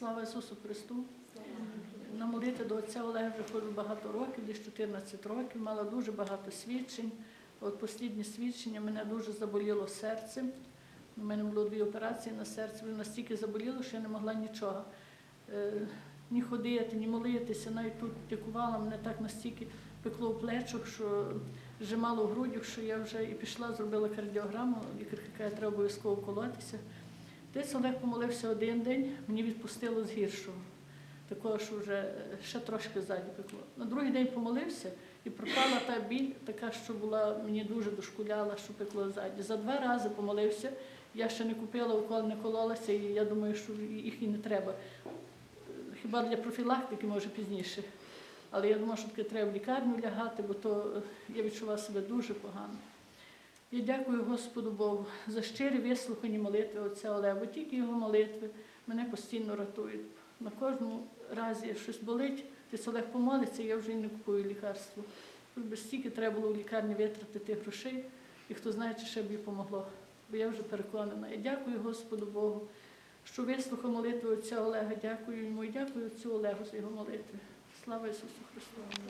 Слава Ісусу Христу! На молитві до отця Олега вже ходжу багато років, десь 14 років, мала дуже багато свідчень. От останнє свідчення мене дуже заболіло серце. У мене було дві операції на серці, воно настільки заболіло, що я не могла нічого. Е, ні ходити, ні молитися. Навіть тут тикувала, мене так настільки пекло в плечах, що зжимало в грудях, що я вже і пішла, зробила кардіограму, лікарка каже, треба обов'язково колотися. Десь Олег помолився один день, мені відпустило з гіршого. Такого, що вже е, ще трошки ззаді пекло. На другий день помолився і пропала та біль, така, що була мені дуже дошкуляла, що пекло ззаді. За два рази помолився. Я ще не купила, укол не кололася, і я думаю, що їх і не треба. Хіба для профілактики, може, пізніше. Але я думаю, що таке треба в лікарню лягати, бо то е, я відчувала себе дуже погано. Я дякую Господу Богу за щирі вислухані молитви отця Олега, тільки його молитви мене постійно рятують. На кожному разі щось болить, десь Олег помолиться, я вже і не купую лікарство. Бо стільки треба було в лікарні витратити грошей, і хто знає, чи ще б їй помогло. Бо я вже переконана. Я дякую Господу Богу, що вислухав молитву отця Олега. Дякую йому і дякую отцю Олегу за його молитви. Слава Ісусу Христу!